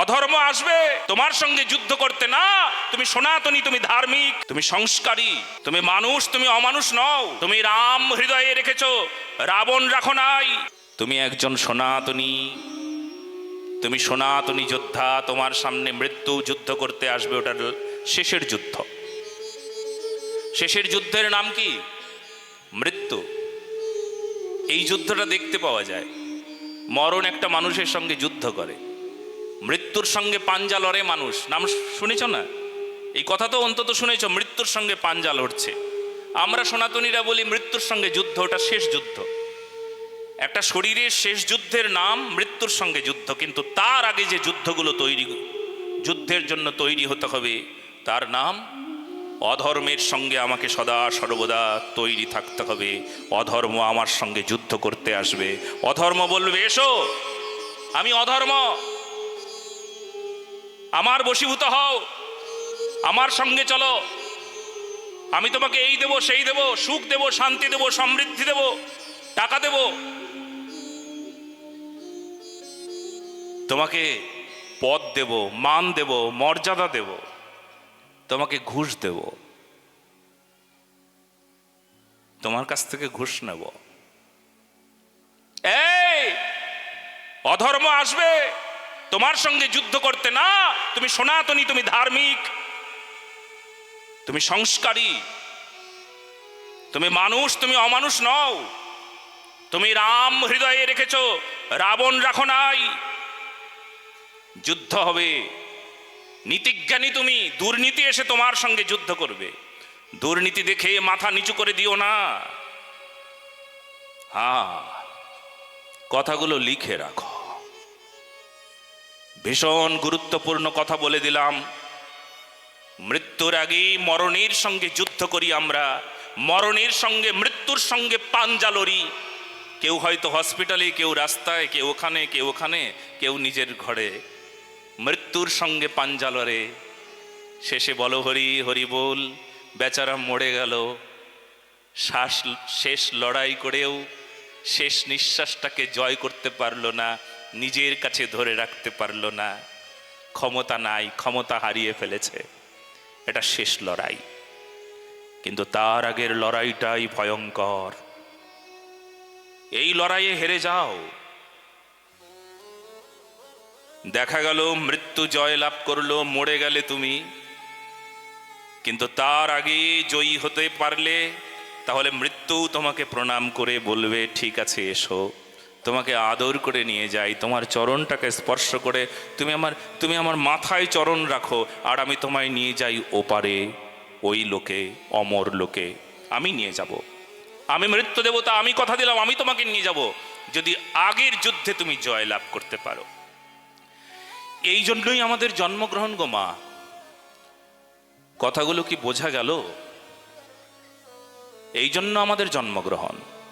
অধর্ম আসবে, তোমার সঙ্গে যুদ্ধ করতে না। তুমি সনাতনী, তুমি ধার্মিক, তুমি সংস্কারী, তুমি মানুষ, তুমি অমানুষ নও। তুমি রাম হৃদয়ে রেখেছো, রাবণ রাখো নাই। তুমি একজন সনাতনী, তুমি সনাতনী যোদ্ধা, তোমার সামনে মৃত্যু যুদ্ধ করতে আসবে, ওটার শেষের যুদ্ধ। শেষের যুদ্ধের নাম কি? মৃত্যু। এই যুদ্ধটা দেখতে পাওয়া যায়। মরণ একটা মানুষের সঙ্গে যুদ্ধ করে। মৃত্যুর সঙ্গে পাঞ্জা লড়ে মানুষ। নাম শুনেছ না? এই কথা তো অন্তত শুনেছ, মৃত্যুর সঙ্গে পাঞ্জা লড়ছে। আমরা সনাতনীরা বলি মৃত্যুর সঙ্গে যুদ্ধ, ওটা শেষ যুদ্ধ। একটা শরীরের শেষ যুদ্ধের নাম মৃত্যুর সঙ্গে যুদ্ধ, কিন্তু তার আগে যে যুদ্ধগুলো তৈরি, যুদ্ধের জন্য তৈরি হতে হবে, তার নাম অধর্মের সঙ্গে আমাকে সদা সর্বদা তৈরি থাকতে হবে। অধর্ম আমার সঙ্গে যুদ্ধ করতে আসবে। অধর্ম বলবে, এসো, আমি অধর্ম। আমার বশীভূত হও। আমার সঙ্গে চলো। আমি তোমাকে এই দেব, সেই দেব, সুখ দেব, শান্তি দেব, সমৃদ্ধি দেব, টাকা দেব। তোমাকে পদ দেব, মান দেব, মর্যাদা দেব। তোমাকে ঘুষ দেব। তোমার কাছ থেকে ঘুষ নেব। এই, অধর্ম আসবে। তোমার সঙ্গে যুদ্ধ করতে না, তুমি সনাতনী, তুমি ধার্মিক, তুমি সংস্কারী, তুমি মানুষ, তুমি অমানুষ নও, তুমি রাম হৃদয়ে রেখেছ, রাবণ রাখো নাই। যুদ্ধ হবে। নীতিজ্ঞানী তুমি, দুর্নীতি এসে তোমার সঙ্গে যুদ্ধ করবে। দুর্নীতি দেখে মাথা নিচু করে দিও না। হ্যাঁ কথাগুলো লিখে রাখো। ভীষণ গুরুত্বপূর্ণ কথা বলে দিলাম। মৃত্যুর আগেই মরণের সঙ্গে যুদ্ধ করি আমরা। মরণের সঙ্গে, মৃত্যুর সঙ্গে পাঞ্জা লড়ি। কেউ হয়তো হসপিটালে, কেউ রাস্তায়, কেউ ওখানে কেউ ওখানে, কেউ নিজের ঘরে। মৃত্যুর সঙ্গে পাঞ্জা লড়ে। শেষে বলো, হরি হরি বল, বেচারা মরে গেল। শ্বাস, শেষ লড়াই করেও, শেষ নিঃশ্বাসটাকে জয় করতে পারল না। নিজের কাছে ধরে রাখতে পারল না। ক্ষমতা নাই, ক্ষমতা হারিয়ে ফেলেছে। এটা শেষ লড়াই। কিন্তু তার আগের লড়াইটাই ভয়ঙ্কর। এই লড়াইয়ে হেরে যাও। দেখা গেল, মৃত্যু জয় লাভ করল, মরে গেলে তুমি। কিন্তু তার আগে জয়ী হতে পারলে, তাহলে মৃত্যু তোমাকে প্রণাম করে বলবে, ঠিক আছে, এসো। তোমাকে আদর করে নিয়ে যাই, তোমার চরণটাকে স্পর্শ করে তুমি আমার তুমি আমার মাথায় চরণ রাখো আর আমি তোমায় নিয়ে যাই ওপারে, ওই লোকে, অমর লোকে, আমি নিয়ে যাব। আমি মৃত্যু দেবতা, আমি কথা দিলাম, আমি তোমাকে নিয়ে যাব। যদি আগের যুদ্ধে তুমি জয় লাভ করতে পারো। এই জন্যই আমাদের জন্মগ্রহণ গো মা। কথাগুলো কি বোঝা গেল? এই জন্য আমাদের জন্মগ্রহণ।